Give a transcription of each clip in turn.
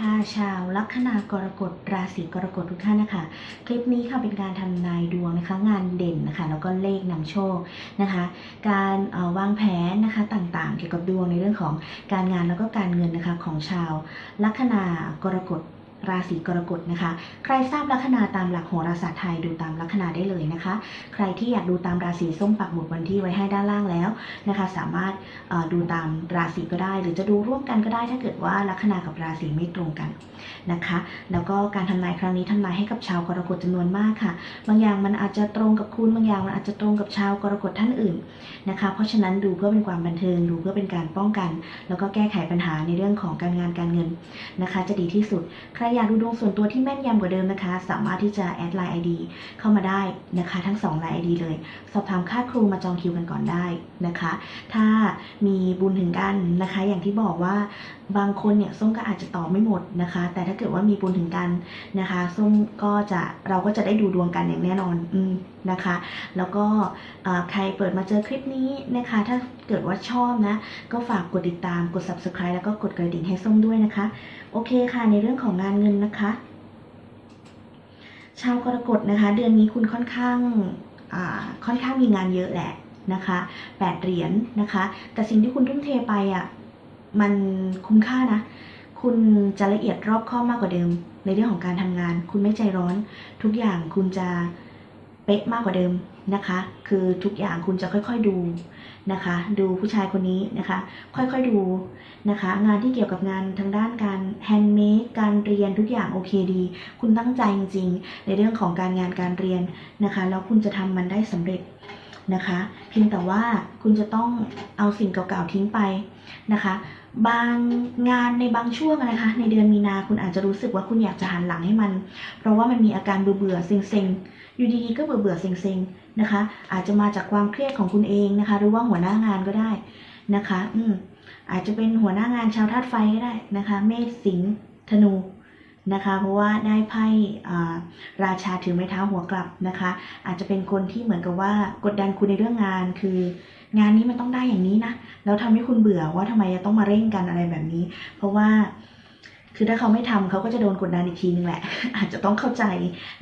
ค่ะชาวลัคนากรกฎราศีกรกฎทุกท่านนะคะ คลิปนี้ค่ะเป็นการทำนายดวงนะคะงานเด่นนะคะแล้วก็เลขนำโชคนะคะ การวางแผนนะคะต่างๆ เกี่ยวกับดวงในเรื่องของการงานแล้วก็การเงินนะคะของชาวลัคนากรกฎ ราศีกรกฎนะคะ ใครทราบลัคนาตามหลักโหราศาสตร์ไทยดูตามลัคนาได้เลยนะคะ ใครที่อยากดูตามราศีส้มปักหมุดวันที่ไว้ให้ด้านล่างแล้วนะคะ สามารถดูตามราศีก็ได้ หรือจะดูร่วมกันก็ได้ถ้าเกิดว่าลัคนากับราศีไม่ตรงกันนะคะ แล้วก็การทำนายครั้งนี้ทำนายให้กับชาวกรกฎจำนวนมากค่ะ บางอย่างมันอาจจะตรงกับคุณบางอย่างมันอาจจะตรงกับชาวกรกฎท่านอื่นนะคะ เพราะฉะนั้นดูเพื่อเป็นความบันเทิงดูเพื่อเป็นการป้องกัน แล้วก็แก้ไขปัญหาในเรื่องของการงานการเงินนะคะ จะดีที่สุดใครอยากดูดวงส่วนตัวที่แม่นยำกว่าเดิมนะคะ สามารถที่จะแอดไลน์ ID เข้ามาได้นะคะ ทั้ง2ไลน์ ID เลย สอบถามค่าครูมาจองคิวกันก่อนได้นะคะ ถ้ามีบุญถึงกันนะคะ อย่างที่บอกว่าบางคนเนี่ยส้มก็อาจจะตอบไม่หมดนะคะ แต่ถ้าเกิดว่ามีบุญถึงกันนะคะส้มก็จะเราก็จะได้ดูดวงกันอย่างแน่นอนอืนะคะ แล้วก็ใครเปิดมาเจอคลิปนี้นะคะ ถ้าเกิดว่าชอบนะ ก็ฝากกดติดตามกด subscribe แล้วก็กดกระดิ่งให้ส้มด้วยนะคะ โอเคค่ะในเรื่องของงานเงินนะคะ ชาวกรกฎนะคะ เดือนนี้คุณค่อนข้างค่อนข้างมีงานเยอะแหละนะคะแปดเหรียญนะคะ แต่สิ่งที่คุณทุ่มเทไปอะมันคุ้มค่านะ คุณจะละเอียดรอบคอบมากกว่าเดิม ในเรื่องของการทำงาน คุณไม่ใจร้อน ทุกอย่างคุณจะ เป๊ะมากกว่าเดิมนะคะ คือทุกอย่างคุณจะค่อยๆดูนะคะ ดูผู้ชายคนนี้นะคะ ค่อยๆดูนะคะ งานที่เกี่ยวกับงานทางด้านการแฮนด์เมดการเรียนทุกอย่างโอเคดี คุณตั้งใจจริงๆ ในเรื่องของการงานการเรียนนะคะ แล้วคุณจะทำมันได้สำเร็จ นะคะเพียงแต่ว่าคุณจะต้องเอาสิ่งเก่าๆทิ้งไปนะคะ บางงานในบางช่วงนะคะ ในเดือนมีนาคุณอาจจะรู้สึกว่าคุณอยากจะหันหลังให้มัน เพราะว่ามันมีอาการเบื่อๆเซ็งๆอยู่ดีๆก็เบื่อๆเซ็งๆนะคะ อาจจะมาจากความเครียดของคุณเองนะคะ หรือว่าหัวหน้างานก็ได้นะคะ อืมอาจจะเป็นหัวหน้างานชาวธาตุไฟก็ได้นะคะ เมษสิงห์ธนู นะคะ เพราะว่าได้ไพ่ราชาถือไม้เท้าหัวกลับนะคะ อาจจะเป็นคนที่เหมือนกับว่ากดดันคุณในเรื่องงานคืองานนี้มันต้องได้อย่างนี้นะแล้วทำให้คุณเบื่อว่าทำไมจะต้องมาเร่งกันอะไรแบบนี้ เพราะว่าคือถ้าเขาไม่ทำเขาก็จะโดนกดดันอีกทีนึงแหละ อาจจะต้องเข้าใจ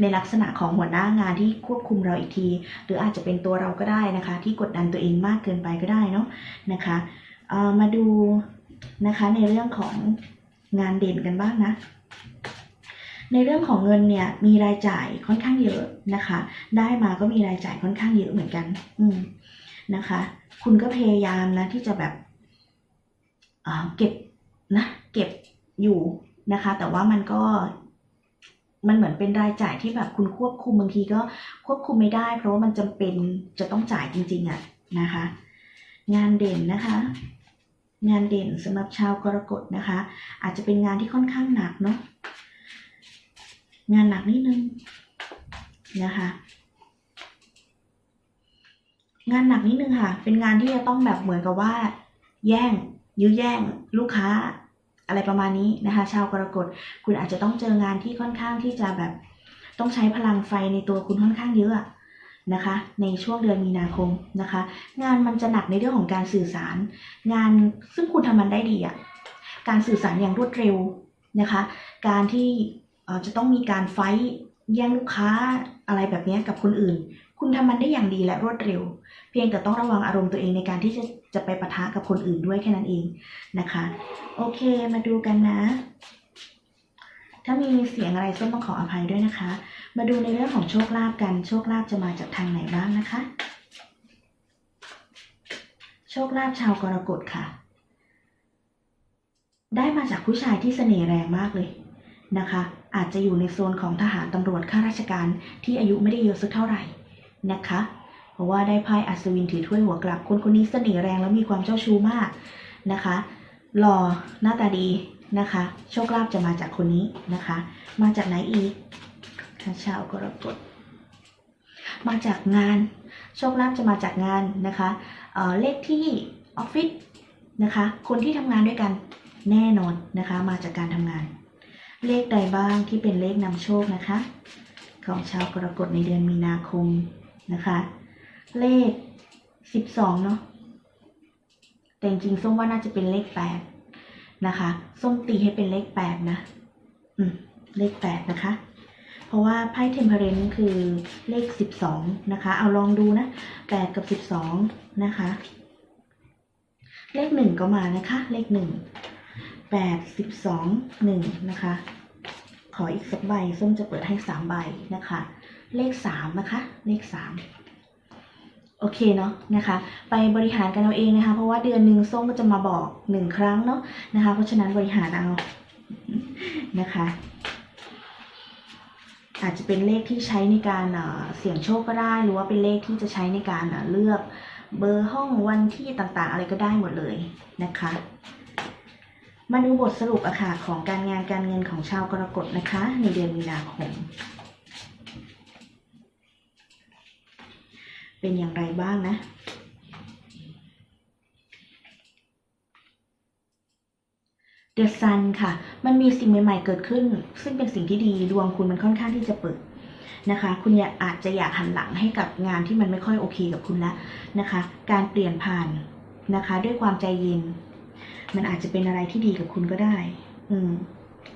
ในลักษณะของหัวหน้างานที่ควบคุมเราอีกที หรืออาจจะเป็นตัวเราก็ได้นะคะ ที่กดดันตัวเองมากเกินไปก็ได้เนาะนะคะมาดูนะคะในเรื่องของงานเด่นกันบ้างนะ ในเรื่องของเงินเนี่ยมีรายจ่ายค่อนข้างเยอะนะคะ ได้มาก็มีรายจ่ายค่อนข้างเยอะเหมือนกัน อืมนะคะ คุณก็พยายามนะที่จะแบบเก็บนะเก็บอยู่นะคะ แต่ว่ามันก็มันเหมือนเป็นรายจ่ายที่แบบคุณควบคุมบางทีก็ควบคุมไม่ได้ เพราะว่ามันจำเป็นจะต้องจ่ายจริง ๆอะนะคะ งานเด่นนะคะ งานเด่นสำหรับชาวกรกฎนะคะ อาจจะเป็นงานที่ค่อนข้างหนักเนาะงานหนักนิดนึงนะคะ งานหนักนิดนึงค่ะ เป็นงานที่จะต้องแบบเหมือนกับว่า แย่งยื้อแย่งลูกค้าอะไรประมาณนี้นะคะ ชาวกรกฎคุณอาจจะต้องเจองานที่ค่อนข้างที่จะแบบต้องใช้พลังไฟในตัวคุณค่อนข้างเยอะ นะคะ ในช่วงเดือนมีนาคมนะคะ งานมันจะหนักในเรื่องของการสื่อสาร งานซึ่งคุณทำมันได้ดีอะการสื่อสารอย่างรวดเร็วนะคะ การที่จะต้องมีการไฟท์แย่งลูกค้าอะไรแบบนี้กับคนอื่น คุณทำมันได้อย่างดีและรวดเร็ว เพียงแต่ต้องระวังอารมณ์ตัวเองในการที่จะจะไปปะทะกับคนอื่นด้วยแค่นั้นเองนะคะ โอเคมาดูกันนะ ถ้ามีเสียงอะไรส้มต้องขออภัยด้วยนะคะ มาดูในเรื่องของโชคลาภกัน โชคลาภจะมาจากทางไหนบ้างนะคะ โชคลาภชาวกรกฎค่ะ ได้มาจากผู้ชายที่เสน่ห์แรงมากเลยนะคะ อาจจะอยู่ในโซนของทหารตำรวจข้าราชการที่อายุไม่ได้เยอะสักเท่าไหร่นะคะ เพราะว่าได้ไพ่อัศวินถือถ้วยหัวกลับ คนคนนี้เสน่ห์แรงและมีความเจ้าชู้มากนะคะหล่อหน้าตาดีนะคะ โชคลาภจะมาจากคนนี้นะคะ มาจากไหนอีก ชาวกรกฎมาจากงาน โชคลาภจะมาจากงานนะคะเเลขที่ออฟฟิศนะคะ คนที่ทำงานด้วยกันแน่นอนนะคะ มาจากการทำงาน เลขใดบ้างที่เป็นเลขนำโชคนะคะ ของชาวกรกฎในเดือนมีนาคมนะคะ เลขสิบสองเนาะแต่จริงส้มว่าน่าจะเป็นเลขแปดนะคะ ส้มตีให้เป็นเลขแปดนะ อืม เลขแปดนะคะ ราะว่าไพ่เทมเพเรนคือเลขสิบสองนะคะ เอาลองดูนะแปดกับสิบสองนะคะ เลขหนึ่งก็มานะคะ เลขหนึ่งแปดสิบสองหนึ่งนะคะ ขออีกสักใบส้มจะเปิดให้สามใบนะคะ เลขสามนะคะ เลขสามโอเคเนาะนะคะ ไปบริหารกันเอาเองนะคะ เพราะว่าเดือนหนึ่งส้มก็จะมาบอกหนึ่งครั้งเนาะนะคะ เพราะฉะนั้นบริหารเอานะคะ อาจจะเป็นเลขที่ใช้ในการเสี่ยงโชคก็ได้ หรือว่าเป็นเลขที่จะใช้ในการเอ่อเลือกเบอร์ห้องวันที่ต่างๆ อะไรก็ได้หมดเลยนะคะมาดูบทสรุปอะค่ะของการงานการเงินของชาวกรกฎนะคะ ในเดือนมีนาคม เป็นอย่างไรบ้างนะ เด e s ซันค่ะ มันมีสิ่งใหม่ ๆ เกิดขึ้น ซึ่งเป็นสิ่งที่ดีดวงคุณมันค่อนข้างที่จะเปิดนะคะ คุณอยากอาจจะอยากหันหลังให้กับงานที่มันไม่ค่อยโอเคกับคุณแล้วนะคะ การเปลี่ยนผ่านนะคะ ด้วยความใจเย็น มันอาจจะเป็นอะไรที่ดีกับคุณก็ได้ อืม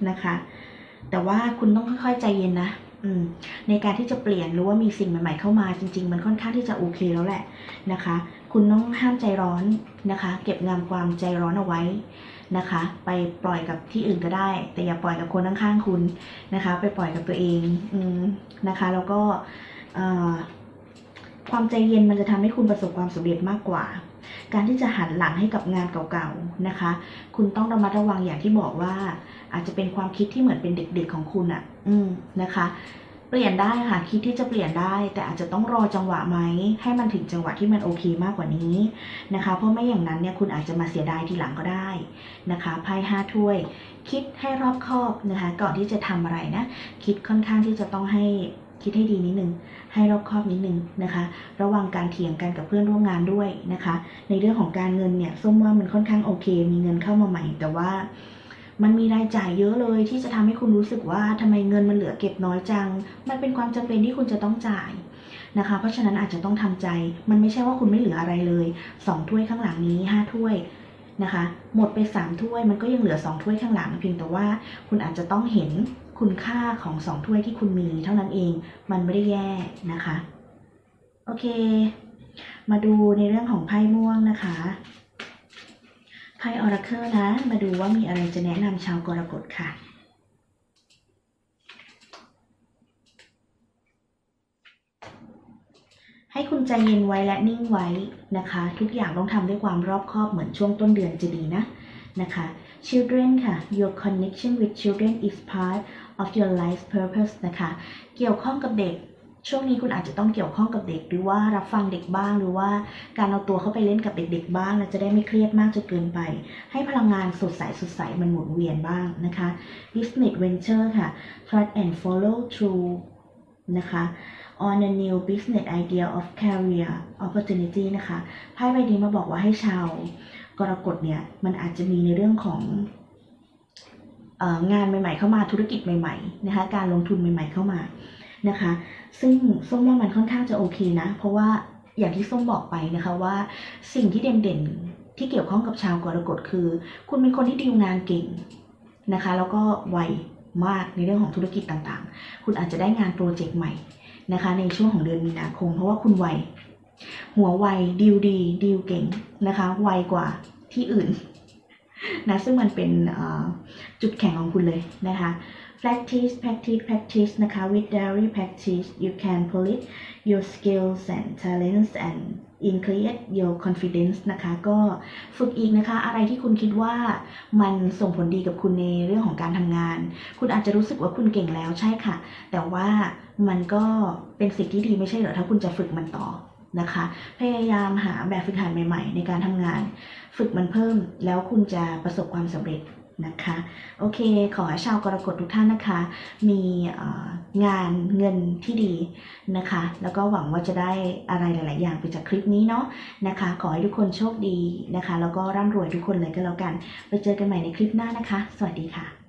นะคะ แต่ว่าคุณต้องค่อย ๆ ใจเย็นนะอืมในการที่จะเปลี่ยนหรือว่ามีสิ่งใหม่ ๆ เข้ามาจริง ๆ มันค่อนข้างที่จะโอเคแล้วแหละนะคะ คุณต้องห้ามใจร้อนนะคะ เก็บงำความใจร้อนเอาไว้ นะคะ ไปปล่อยกับที่อื่นก็ได้ แต่อย่าปล่อยกับคนข้างๆคุณนะคะ ไปปล่อยกับตัวเองอนะคะ แล้วก็ความใจเย็นมันจะทำให้คุณประสบความสำเร็จมากกว่า การที่จะหันหลังให้กับงานเก่าๆนะคะ คุณต้องระมัดระวังอย่างที่บอกว่า อาจจะเป็นความคิดที่เหมือนเป็นเด็กๆของคุณอะ่ะ อืมนะคะ เปลี่ยนได้ค่ะคิดที่จะเปลี่ยนได้ แต่อาจจะต้องรอจังหวะไหมให้มันถึงจังหวะที่มันโอเคมากกว่านี้นะคะ เพราะไม่อย่างนั้นเนี่ยคุณอาจจะมาเสียดายทีหลังก็ได้นะคะไพ่ห้าถ้วย คิดให้รอบคอบนะคะ ก่อนที่จะทำอะไรนะ คิดค่อนข้างที่จะต้องให้คิดให้ดีนิดนึง ให้รอบคอบนิดนึงนะคะ ระวังการเถียงกันกับเพื่อนร่วมงานด้วยนะคะ ในเรื่องของการเงินเนี่ยส้มว่ามันค่อนข้างโอเค มีเงินเข้ามาใหม่ แต่ว่า มันมีรายจ่ายเยอะเลยที่จะทำให้คุณรู้สึกว่าทำไมเงินมันเหลือเก็บน้อยจัง มันเป็นความจำเป็นที่คุณจะต้องจ่ายนะคะ เพราะฉะนั้นอาจจะต้องทำใจ มันไม่ใช่ว่าคุณไม่เหลืออะไรเลยสองถ้วยข้างหลังนี้ห้าถ้วยนะคะ หมดไปสามถ้วยมันก็ยังเหลือสองถ้วยข้างหลังเพียงแต่ว่าคุณอาจจะต้องเห็นคุณค่าของสองถ้วยที่คุณมีเท่านั้นเอง มันไม่ได้แย่นะคะ โอเค มาดูในเรื่องของไพ่ม่วงนะคะไพ่ออราเคิลนะ มาดูว่ามีอะไรจะแนะนำชาวกรกฎค่ะ ให้คุณใจเย็นไว้และนิ่งไว้นะคะ ทุกอย่างต้องทำด้วยความรอบคอบเหมือนช่วงต้นเดือนจะดีนะนะคะ children ค่ะ your connection with children is part of your life purpose นะคะ เกี่ยวข้องกับเด็ก ช่วงนี้คุณอาจจะต้องเกี่ยวข้องกับเด็ก หรือว่ารับฟังเด็กบ้าง หรือว่าการเอาตัวเข้าไปเล่นกับเด็กๆบ้างแล้วจะได้ไม่เครียดมากจนเกินไป ให้พลังงานสดใสสดใสมันหมุนเวียนบ้างนะคะ business venture ค่ะ trust and follow through นะคะ on a new business idea of career opportunity นะคะไพ่ใบนี้มาบอกว่าให้ชาวกรกฎเนี่ยมันอาจจะมีในเรื่องของงานใหม่ ๆ เข้ามาธุรกิจใหม่ ๆ นะคะ การลงทุนใหม่ ๆ เข้ามา นะคะ ซึ่งส้มว่ามันค่อนข้างจะโอเคนะ เพราะว่าอย่างที่ส้มบอกไปนะคะว่าสิ่งที่เด่นๆที่เกี่ยวข้องกับชาวกรกฎคือ คุณเป็นคนที่ดีลงานเก่งนะคะ แล้วก็ไวมากในเรื่องของธุรกิจต่างๆ คุณอาจจะได้งานโปรเจกต์ใหม่นะคะ ในช่วงของเดือนมีนาคม เพราะว่าคุณไวหัวไวดีลดีดีลเก่งนะคะไวกว่าที่อื่นนะซึ่งมันเป็นจุดแข็งของคุณเลยนะคะ practice practice practice นะคะ with daily practice you can polish your skills and talents and increase your confidence นะคะก็ฝึกอีกนะคะ อะไรที่คุณคิดว่ามันส่งผลดีกับคุณในเรื่องของการทำงาน คุณอาจจะรู้สึกว่าคุณเก่งแล้วใช่ค่ะ แต่ว่ามันก็เป็นสิ่งที่ดีไม่ใช่เหรอ ถ้าคุณจะฝึกมันต่อนะคะ พยายามหาแบบฝึกหัดใหม่ ๆ ในการทำงาน ฝึกมันเพิ่มแล้วคุณจะประสบความสำเร็จ นะคะโอเค ขอให้ชาวกรกฎทุกท่านนะคะ มีงานเงินที่ดีนะคะ แล้วก็หวังว่าจะได้อะไรหลาย ๆ อย่างไปจากคลิปนี้เนาะนะคะ ขอให้ทุกคนโชคดีนะคะ แล้วก็ร่ำรวยทุกคนเลยก็แล้วกัน ไปเจอกันใหม่ในคลิปหน้านะคะ สวัสดีค่ะ